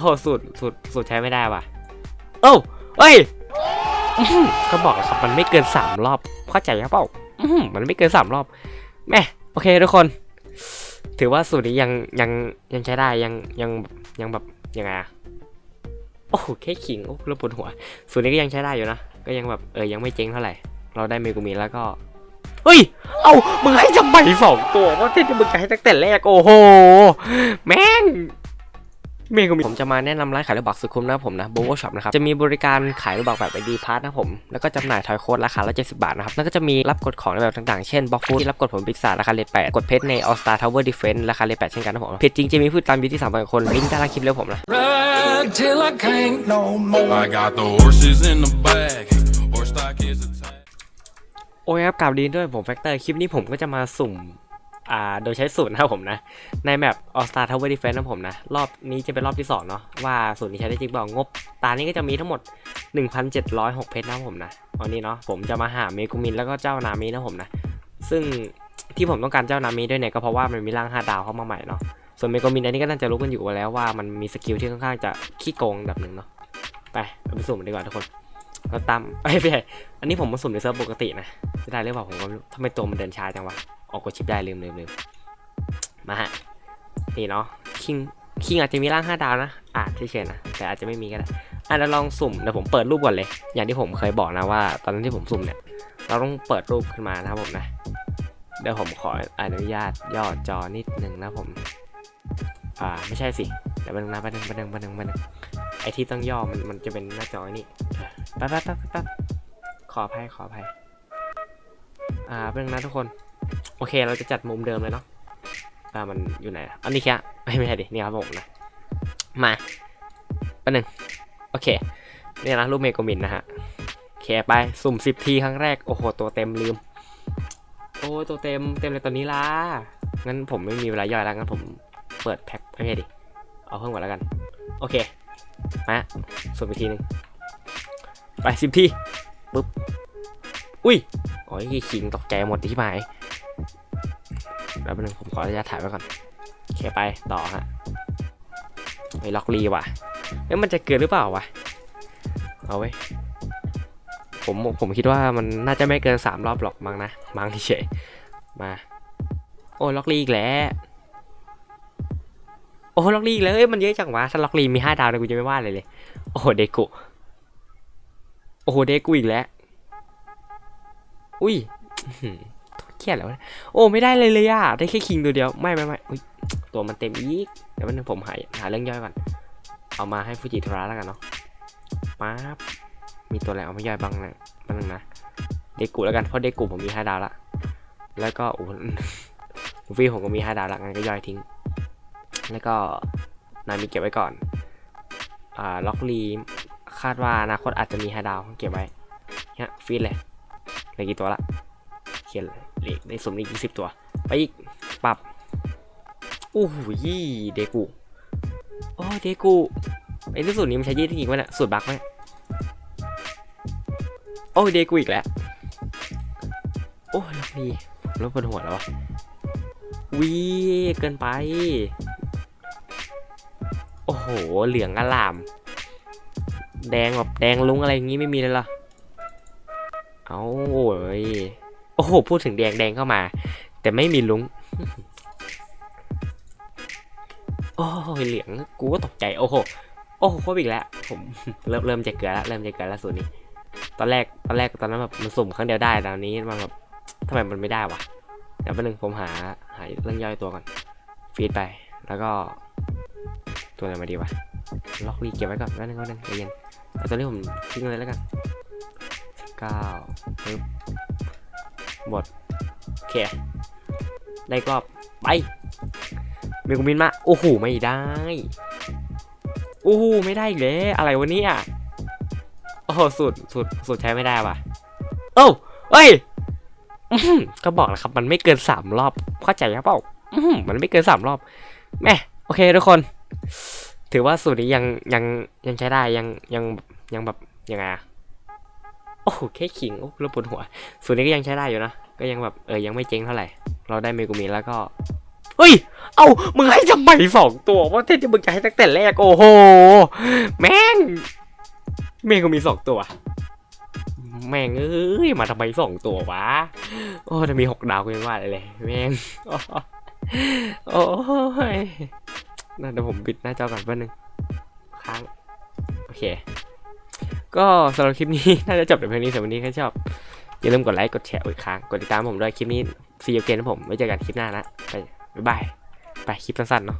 โหสูตรสูตรสูตรใช้ไม่ได้ว่ะโอ้าเอ้ยก็บอกแล้วครับมันไม่เกินสามรอบเข้าใจครับเปล่ามันไม่เกินสามรอบแม่โอเคทุกคน ถือว่าสูตรนี้ยังยังยังใช้ได้ยังยังยังแบบยังไงอะโอ้โหแค่ขิงโอ้แล้วปวดหัว สูตรนี้ก็ยังใช้ได้อยู่นะก็ยังแบบเออยังไม่เจ๊งเท่าไหร่ เราได้เมกูมิแล้วก็เฮ้ย เอามึงให้ทำไมสองตัวว่าที่มึงจะให้ตั้งแต่แรก โอ้โห แม่ง เมกูมิผมจะมาแนะนำร้านขายลูกบักสุดคุ้มนะครับผมนะ b o w o Shop นะครับ จะมีบริการขายลูกบักแบบไอดีพาร์ทนะครับผม แล้วก็จำหน่ายทอยโค้ดราคาละ70บาทนะครับ แล้วก็จะมีรับกดของในแบบต่างๆ เช่นบล็อกฟูดที่รับกดผลบิ๊กซ่าราคาเลทแปดกดเพชรใน All Star Tower Defense ราคาเลทแปดเช่นกันนะครับผมเพจจริงจะมีผู้ติดตามอยู่ที่3,000คนลิงก์ใต้ล่างคลิปเลยผมนะ Ride till I can't no more. I got the horses in the bag. Horse stock is attached. โอ้ยครับกล่าวดีด้วยผมแฟกเตอร์คลิปนี้ผมก็จะมาสุ่ม อ่าโดยใช้สูตรนะครับผมนะ ในแมป All Star Tower Defense นะผมนะ รอบนี้จะเป็นรอบที่ 2 เนาะว่าสูตรนี้ใช้ได้จริงเปล่างบ ตานี้ก็จะมีทั้งหมด 1,706 เพชรนะครับผมนะวันนี้เนาะผมจะมาหาเมกุมินแล้วก็เจ้านามินะผมนะ ซึ่งที่ผมต้องการเจ้านามิด้วยเนี่ยก็เพราะว่ามันมีร่าง 5 ดาวเข้ามาใหม่เนาะส่วนเมกุมินอันนี้ก็น่าจะรู้กันอยู่แล้วว่ามันมีสกิลที่ค่อนข้างจะขี้โกงแบบหนึ่งเนาะไปเราไปสุ่มกันดีกว่าทุกคน เราตามเอ้ยไม่อันนี้ผมมาสุ่มในเซิร์ฟปกตินะจะได้หรือเปล่าผมก็ไม่รู้ทำไมตัวมันเดินช้าจังวะ ออกกดชิปได้ลืมลืมลืมมาฮะ นี่เนาะ คิง คิงอาจจะมีร่าง5ดาวนะ อาจเฉยๆนะ แต่อาจจะไม่มีก็ได้อะเราลองสุ่มเดี๋ยวผมเปิดรูปก่อนเลย อย่างที่ผมเคยบอกนะว่า ตอนนั้นที่ผมสุ่มเนี่ย เราต้องเปิดรูปขึ้นมานะครับผมนะ เดี๋ยวผมขออนุญาตย่อจอนิดนึงนะผม อ่า ไม่ใช่สิ เดี๋ยวแป๊บนึงนะไปนึงแป๊บนึงแป๊บนึงแป๊บนึง ไอที่ต้องย่อมันมันจะเป็นหน้าจอนี่แป๊บแป๊บแป๊บแป๊บขออภัยขออภัยอ่าเป็นงนะทุกคน โอเคเราจะจัดมุมเดิมเลยเนาะอ่ามันอยู่ไหนอันนี้แค่ไม่ใช่ดินี่ครับผมนะมาแป๊บหนึงโอเคเนี่ยนะรูปเมโกมินนะฮะโอเคไปสุ่มสิบทีครั้งแรกโอ้โหตัวเต็มลืม โอ้ตัวเต็มเต็มเลยตอนนี้ล่ะงั้นผมไม่มีเวลาย่อยแล้วงั้นผมเปิดแพ็คไม่ใช่ดิเอาเพิ่มก่อนแล้วกัน โอเค มาสุ่มอีกทีหนึ่งไปสิบทีปุ๊บ อุ้ยโอ้ยคิงตกใจหมดที่หมายแล้วนึงผมขออนุญาตถ่ายไว้ก่อนโอเคไปต่อฮะไอ้ล็อกลีว่ะเอ้ยมันจะเกินหรือเปล่าวะ เอาไว้ผมผมคิดว่ามันน่าจะไม่เกินสามรอบหรอกมั้งนะมั้งเฉยมา โอ้ล็อกลีอีกแล้ว โอ้ล็อกลีอีกแล้วเอ้ยมันเยอะจังวะถ้าล็อกลีมีห้าดาวเนี่ยกูจะไม่ว่าเลยเลย โอ้โหเดกุโอ้โหเดกุอีกแล้ว อุ้ยเครียดแล้วโอ้ไม่ได้เลยเลยอะได้แค่คิงตัวเดียวไม่ไม่ไม่อุ้ยตัวมันเต็มอีกเดี๋ยววันนึงผมหาหาเรื่องย่อยก่อนเอามาให้ฟูจิทราแล้วกันเนาะป๊าบมีตัวอะไรเอามาย่อยบ้างนะบ้างนึงนะเดกุแล้วกันเพราะเดกุผมมีห้าดาวละแล้วก็โอ้ฟี่ผมก็มีห้าดาวละงั้นก็ย่อยทิ้ง แล้วก็นามีเก็บไว้ก่อนอ่าล็อกลีคาดว่าอนาคตอาจจะมีห้าดาวเก็บไว้เนี่ยฟีดเลยเหลือกี่ตัวละเขียนเลยเหลือได้สมนี้ยี่สิบตัว ไปอีกปรับอู้หูยี่เดกูโอ้เดกูไอ้ที่สูตรนี้มันใช้ยี่ที่กี่วะเนี่ยสูตรบั๊กไหมโอ้เดกูอีกแล้วโอ้ยลักดีรบกวนหัวแล้ววะวีเกินไป โอ้โห เหลืองอลาม แดงแบบแดงลุงอะไรอย่างงี้ไม่มีเลยหรอ เอาโอ้ย โอ้โห พูดถึงแดงแดงเข้ามา แต่ไม่มีลุง โอ้ยเหลือง กูก็ตกใจ โอ้โห โอ้โหโคตรอีกแล้ว ผมเริ่มเริ่มจะเกลือแล้ว เริ่มจะเกลือแล้วส่วนนี้ ตอนแรก ตอนแรกตอนนั้นแบบมันสุ่มครั้งเดียวได้แต่ตอนนี้มันแบบทำไมมันไม่ได้วะ เดี๋ยวแป๊บนึงผมหา หาเรื่องย่อยตัวก่อน ฟีดไป แล้วก็ ตัวไหนมาดีวะ ล็อกรีเก็บไว้ก่อนแป๊บนึงแป๊บนึงใจเย็นเอาตัวนี้ผมทิ้งเลยแล้วกันเก้าปึ๊บบดโอเค ได้ก็ไปเมกุมินมา โอ้โห ไม่ได้ โอ้โห ไม่ได้อีกเลยอะไรวะเนี่ยโอ้โหสุดสุดสุดใช้ไม่ได้ว่ะโอ้าเอ้ยก็บอกแล้วครับ มันไม่เกินสามรอบ เข้าใจครับเปล่ามันไม่เกินสามรอบ แม่ โอเคทุกคน ถือว่าสูตรนี้ยังยังยังใช้ได้ยังยังยังแบบยังไงอะโอ้แค่ขิงโอ้แล้วปวดหัวส่วนนี้ก็ยังใช้ได้อยู่นะ ก็ยังแบบเออยังไม่เจ๊งเท่าไหร่ เราได้เมกูมิแล้วก็เฮ้ย เอ้ามึงให้ทำไมสองตัวว่าเท่ที่มึงจะให้ตั้งแต่แรก โอ้โห แม่งแม่งก็มีสองตัว แม่งเอ้ย มาทำไมสองตัววะ โอ้ถ้ามีหกดาวก็ยังว่าเลย แม่ง โอ้ย น่าเดี๋ยวผมปิดหน้าจอก่อนแป๊บนึงค้างโอเค ก็สำหรับคลิปนี้ น่าจะจบแต่เพียงนี้สำหรับวันนี้ใครชอบ อย่าลืมกดไลค์กดแชร์อีกครั้งกดติดตามผมด้วยคลิปนี้ซีโอเกนนะผมไว้เจอกันคลิปหน้านะไปบ๊ายบายไปคลิปสั้นๆเนาะ